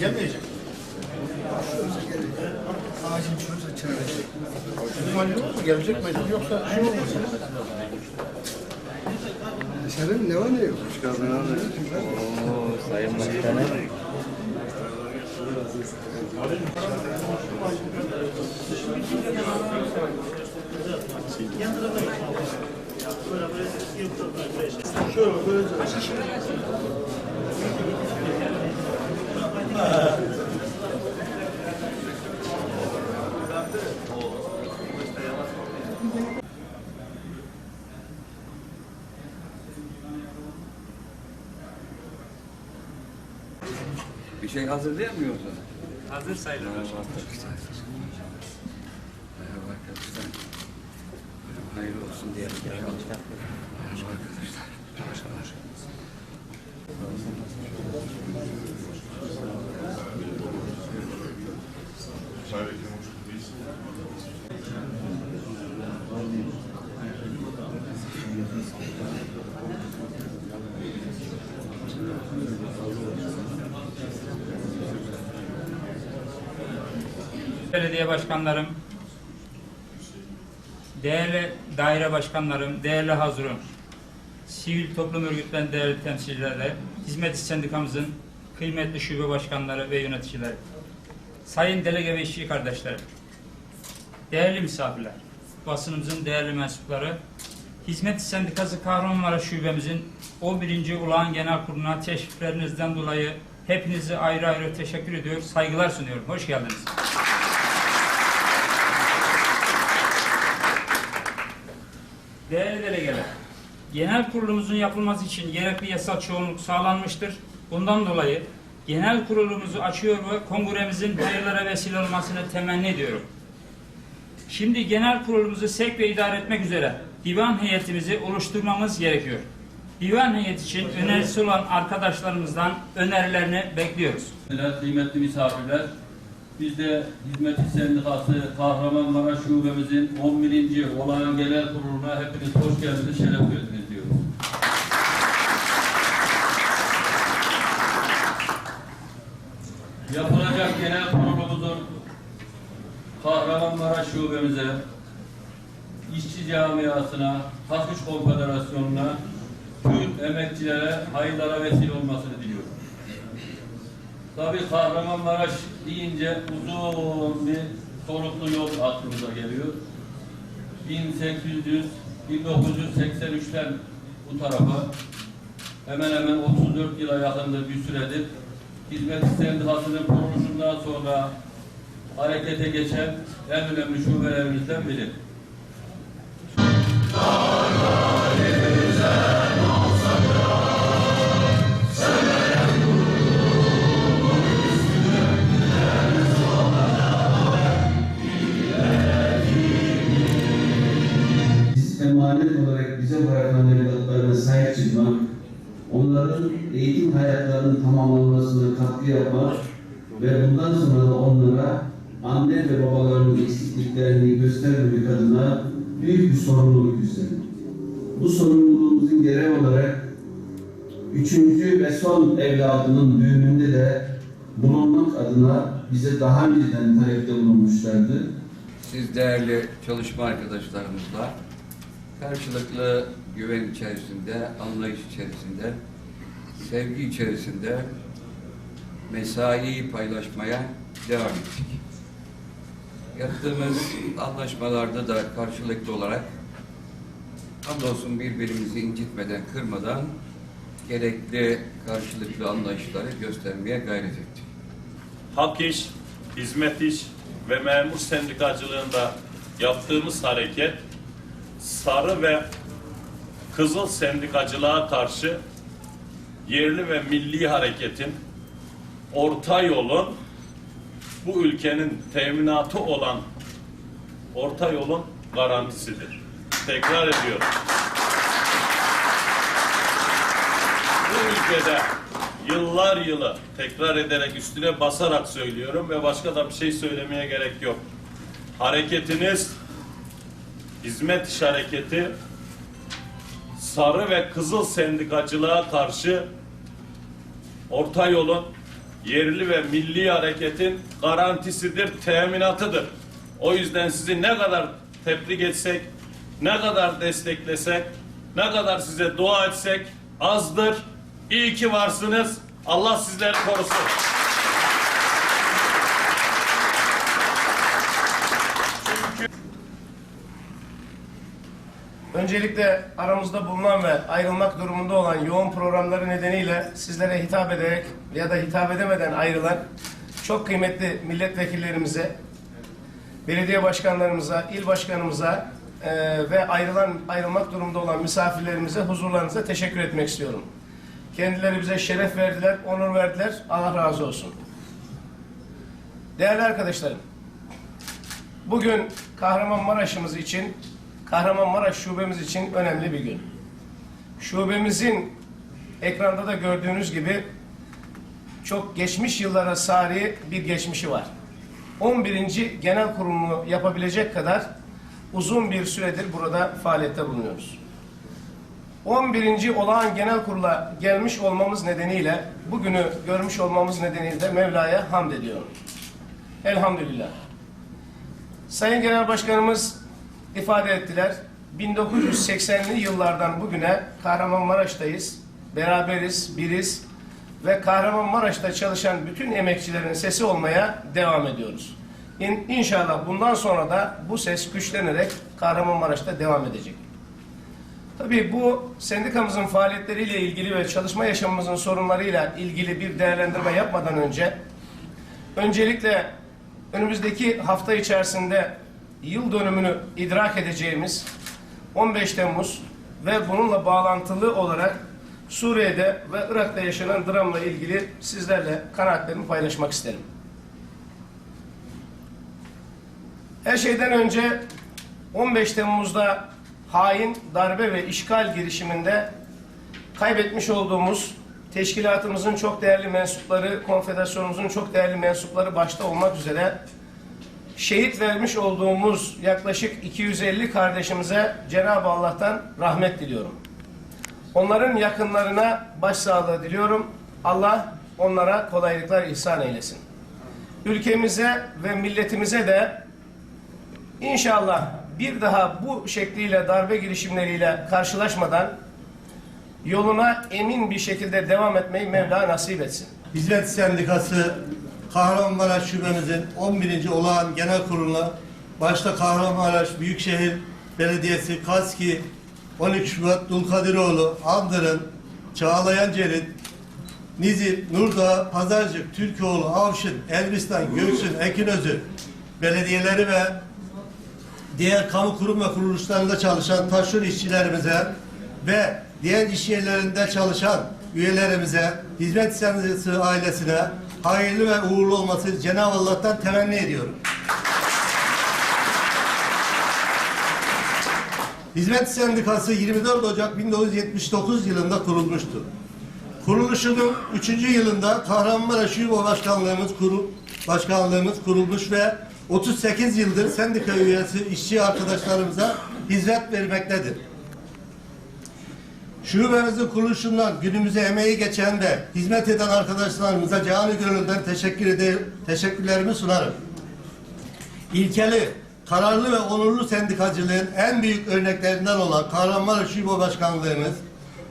Gelmeyecek. Acil çözü çağıracak. İhtimal yok mu? Gelecek mi? Yoksa şey olmasın. Senin ne var ne yok? Oo, Sayın Başkanım. Bir şey hazırlayamıyor musun? Hazır sayılır. Merhaba arkadaşlar. Merhaba arkadaşlar. Merhaba, Hayırlı olsun diyelim. Merhaba arkadaşlar. Başkanlar. Belediye başkanlarım, değerli daire başkanlarım, değerli hazırım, sivil toplum örgütlerinin değerli temsilcileri, hizmet sendikamızın kıymetli şube başkanları ve yöneticileri, sayın delege ve işçi kardeşlerim, değerli misafirler, basınımızın değerli mensupları, Hizmet Sendikası Kahramanmaraş Şubemizin 11. Ulağan Genel Kurulu'na teşriflerinizden dolayı hepinize ayrı ayrı teşekkür ediyor, saygılar sunuyorum. Hoş geldiniz. Değerli delegeler, genel kurulumuzun yapılması için gerekli yasal çoğunluk sağlanmıştır. Bundan dolayı genel kurulumuzu açıyor ve kongremizin hayırlara vesile olmasını temenni ediyorum. Şimdi genel kurulumuzu sevk ve idare etmek üzere divan heyetimizi oluşturmamız gerekiyor. Divan heyeti için önerisi olan arkadaşlarımızdan önerilerini bekliyoruz. Kıymetli misafirler, biz de Hizmet İş Sendikası Kahramanmaraş Şubemizin 11. olağan genel kuruluna hepiniz hoş geldiniz, şeref verdiniz Yapılacak genel kurulumuzun Kahramanmaraş Şubemize, işçi camiasına, Kasıç Konfederasyonu'na, tüm emekçilere hayırlara vesile olmasını diliyorum. Tabii Kahramanmaraş deyince uzun bir soluklu yol aklımıza geliyor. 1800 1983'ten bu tarafa hemen hemen 34 yıla yakındır bir süredir Hizmet Sendikası'nın kuruluşundan sonra harekete geçen en önemli şubelerimizden biri. Emanet olarak bize bırakılan evlatlarına sahip çıkmak, onların eğitim hayatlarının tamamlanmasına katkı yapmak ve bundan sonra da onlara anne ve babalarının eksikliklerini göstermemek adına büyük bir sorumluluk üstlendik. Bu sorumluluğumuzun gereği olarak üçüncü ve son evladının düğününde de bulunmak adına bize daha önceden talepte bulunmuşlardı. Siz değerli çalışma arkadaşlarımızla karşılıklı güven içerisinde, anlayış içerisinde, sevgi içerisinde mesaiyi paylaşmaya devam ettik. Yaptığımız anlaşmalarda da karşılıklı olarak hamdolsun birbirimizi incitmeden, kırmadan gerekli karşılıklı anlayışları göstermeye gayret ettik. hak iş, hizmet iş ve memur sendikacılığında yaptığımız hareket sarı ve kızıl sendikacılığa karşı yerli ve milli hareketin orta yolun bu ülkenin teminatı olan orta yolun garantisidir. Tekrar ediyorum. Bu ülkede yıllar yılı tekrar ederek üstüne basarak söylüyorum ve başka da bir şey söylemeye gerek yok. Hareketiniz hizmet iş hareketi sarı ve kızıl sendikacılığa karşı orta yolun yerli ve milli hareketin garantisidir, teminatıdır. O yüzden sizi ne kadar tebrik etsek, ne kadar desteklesek, ne kadar size dua etsek azdır. İyi ki varsınız. Allah sizleri korusun. Öncelikle aramızda bulunan ve ayrılmak durumunda olan yoğun programları nedeniyle sizlere hitap ederek ya da hitap edemeden ayrılan çok kıymetli milletvekillerimize, belediye başkanlarımıza, il başkanımıza e, ve ayrılan ayrılmak durumunda olan misafirlerimize huzurlarınıza teşekkür etmek istiyorum. Kendileri bize şeref verdiler, onur verdiler. Allah razı olsun. Değerli arkadaşlarım, Bugün Kahramanmaraş'ımız için, Kahramanmaraş şubemiz için önemli bir gün. Şubemizin ekranda da gördüğünüz gibi çok geçmiş yıllara sari bir geçmişi var. 11. genel kurulunu yapabilecek kadar uzun bir süredir burada faaliyette bulunuyoruz. 11. olağan genel kurula gelmiş olmamız nedeniyle, bugünü görmüş olmamız nedeniyle de Mevla'ya hamd ediyorum. Elhamdülillah. Sayın Genel Başkanımız ifade ettiler. 1980'li yıllardan bugüne Kahramanmaraş'tayız. Beraberiz, biriz ve Kahramanmaraş'ta çalışan bütün emekçilerin sesi olmaya devam ediyoruz. İn, inşallah bundan sonra da bu ses güçlenerek Kahramanmaraş'ta devam edecek. Tabii bu sendikamızın faaliyetleriyle ilgili ve çalışma yaşamımızın sorunlarıyla ilgili bir değerlendirme yapmadan önce öncelikle önümüzdeki hafta içerisinde yıl dönümünü idrak edeceğimiz 15 Temmuz ve bununla bağlantılı olarak Suriye'de ve Irak'ta yaşanan dramla ilgili sizlerle kanaatlerimi paylaşmak isterim. Her şeyden önce 15 Temmuz'da hain, darbe ve işgal girişiminde kaybetmiş olduğumuz teşkilatımızın çok değerli mensupları, konfederasyonumuzun çok değerli mensupları başta olmak üzere şehit vermiş olduğumuz yaklaşık 250 kardeşimize Cenab-ı Allah'tan rahmet diliyorum. Onların yakınlarına başsağlığı diliyorum. Allah onlara kolaylıklar ihsan eylesin. Ülkemize ve milletimize de inşallah bir daha bu şekliyle darbe girişimleriyle karşılaşmadan yoluna emin bir şekilde devam etmeyi Mevla nasip etsin. Hizmet Sendikası Kahramanmaraş Şubemizin 11. olağan genel kuruluna başta Kahramanmaraş Büyükşehir Belediyesi, KASKİ, 12 Şubat Dulkadiroğlu, Andırın, Çağlayan Cerit, Nizip, Nurdağ, Pazarcık, Türkoğlu, Avşin, Elbistan, Göksün, Ekinözü belediyeleri ve diğer kamu kurum ve kuruluşlarında çalışan taşeron işçilerimize ve diğer iş yerlerinde çalışan üyelerimize, hizmet sendikası ailesine hayırlı ve uğurlu olması Cenab-ı Allah'tan temenni ediyorum. Hizmet Sendikası 24 Ocak 1979 yılında kurulmuştur. Kuruluşunun 3. yılında Kahramanmaraş Şube Başkanlığımız, kuru, Başkanlığımız kurulmuş ve 38 yıldır sendika üyesi işçi arkadaşlarımıza hizmet vermektedir. Şubemizin kuruluşundan günümüze emeği geçen ve hizmet eden arkadaşlarımıza canı gönülden teşekkür eder, teşekkürlerimi sunarım. İlkeli, kararlı ve onurlu sendikacılığın en büyük örneklerinden olan Kahramanmaraş Şube Başkanlığımız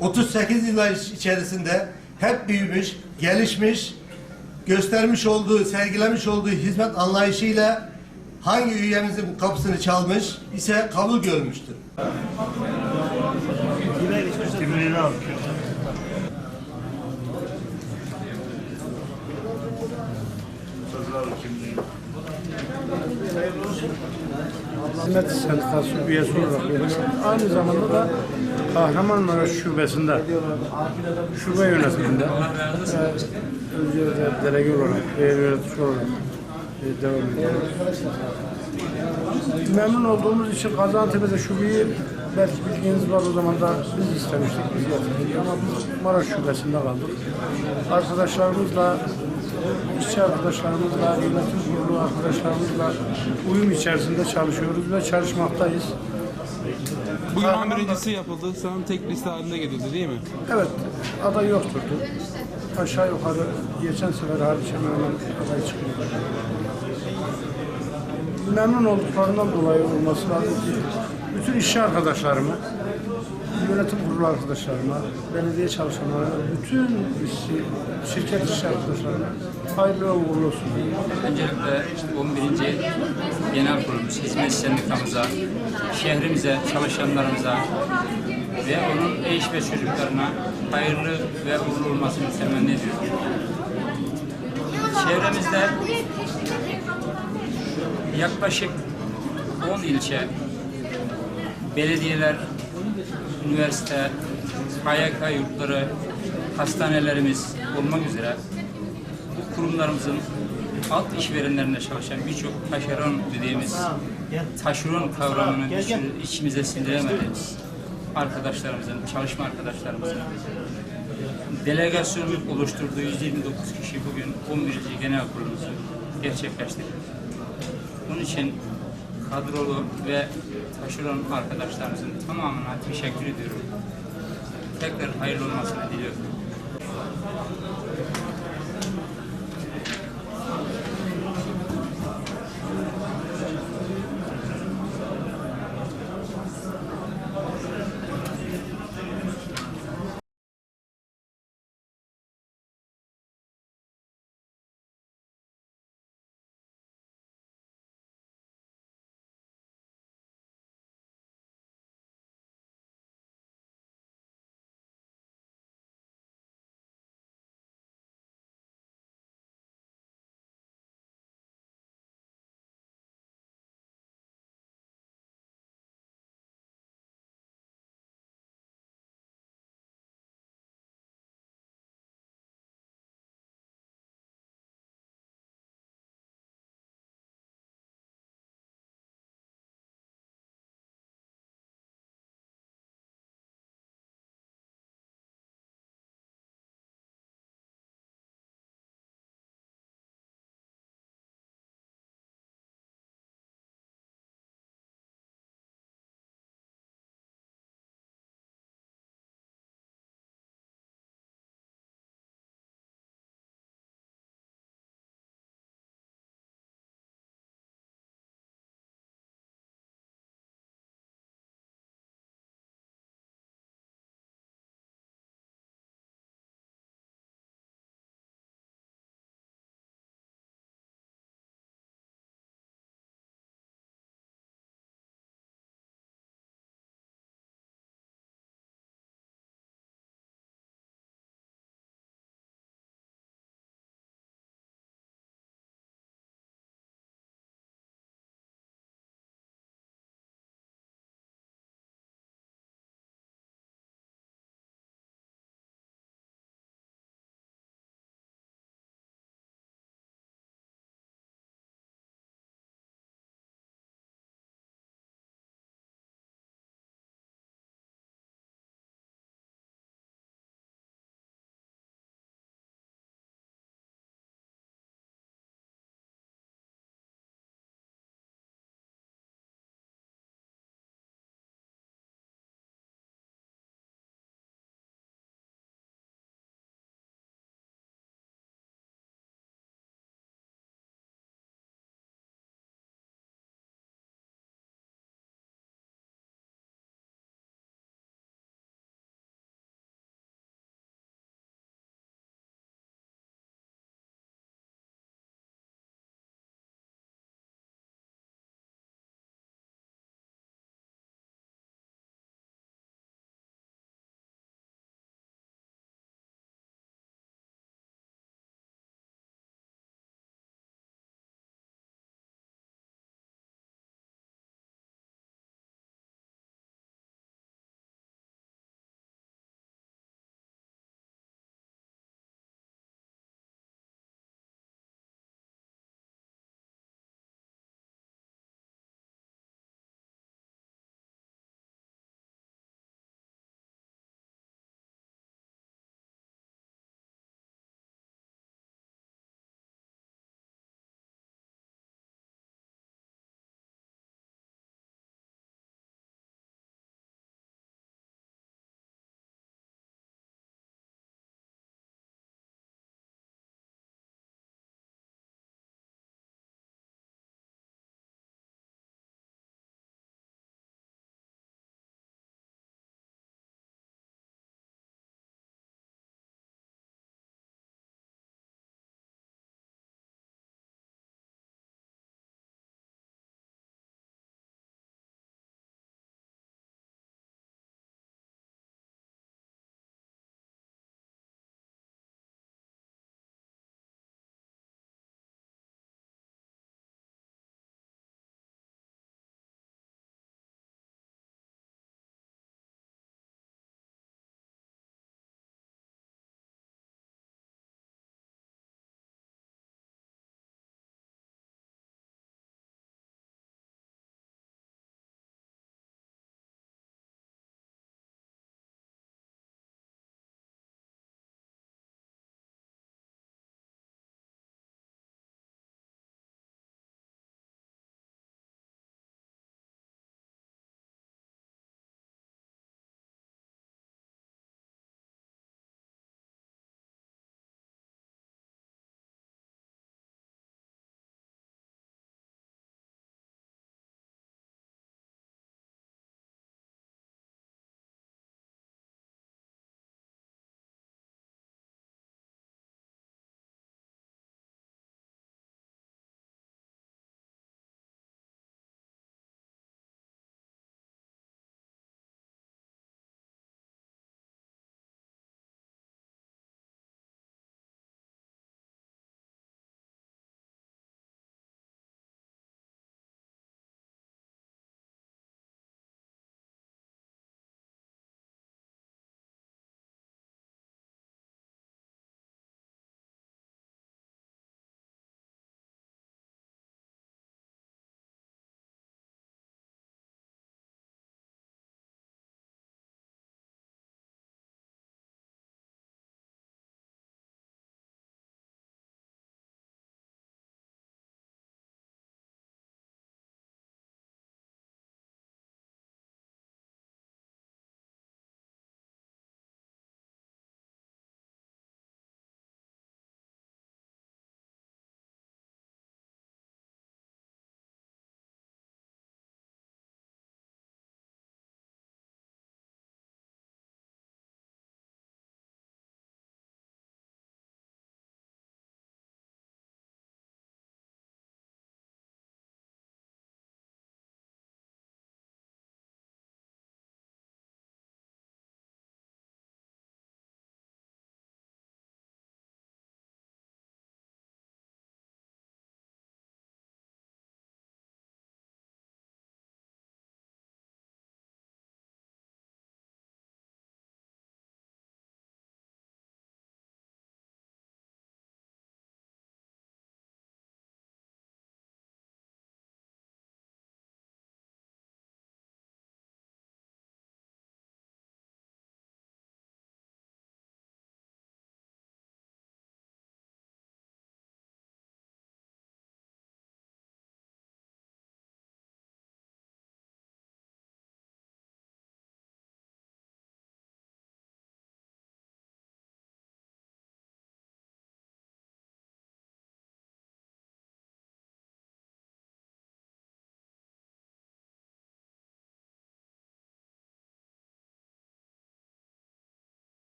38 yıl içerisinde hep büyümüş, gelişmiş, göstermiş olduğu, sergilemiş olduğu hizmet anlayışıyla hangi üyemizin kapısını çalmış ise kabul görmüştür. Hizmet Sendikası üyesi olarak görüyorum. Aynı zamanda da Kahramanmaraş Şubesi'nde, şube yönetiminde önce delege olarak, olarak e, devam ediyoruz. Memnun olduğumuz için Gaziantep'te şubeyi belki bilginiz var o zaman da biz istemiştik, biz getirdik ama biz Maraş Şubesi'nde kaldık. Arkadaşlarımızla işçi arkadaşlarımızla, yönetim kurulu arkadaşlarımızla uyum içerisinde çalışıyoruz ve çalışmaktayız. Bu yılın birincisi yapıldı. Sanırım tek liste halinde geliyordu değil mi? Evet, aday yokturdu. Aşağı yukarı geçen sefer hariç hemen hemen aday çıkıyor. Memnun olduklarından dolayı olması lazım ki bütün işçi arkadaşlarımı, yönetim kurulu arkadaşlarıma, belediye çalışanlarına, bütün işçi, şirket işçi arkadaşlarına hayırlı ve uğurlu olsun. Öncelikle 11. Genel Kurulumuz, Hizmet Sendikamıza, şehrimize, çalışanlarımıza ve onun eş ve çocuklarına hayırlı ve uğurlu olmasını temenni ediyorum. Çevremizde yaklaşık 10 ilçe, belediyeler, üniversite, KYK yurtları, hastanelerimiz olmak üzere bu kurumlarımızın alt işverenlerinde çalışan birçok taşeron dediğimiz taşeron kavramını içi- içimize sindiremediğimiz arkadaşlarımızın, çalışma arkadaşlarımızın delegasyonun oluşturduğu 129 kişi bugün 11. Genel Kurulumuzu gerçekleştirdi. Bunun için kadrolu ve taşeron arkadaşlarımızın tamamına teşekkür ediyorum. Tekrar hayırlı olmasını diliyorum.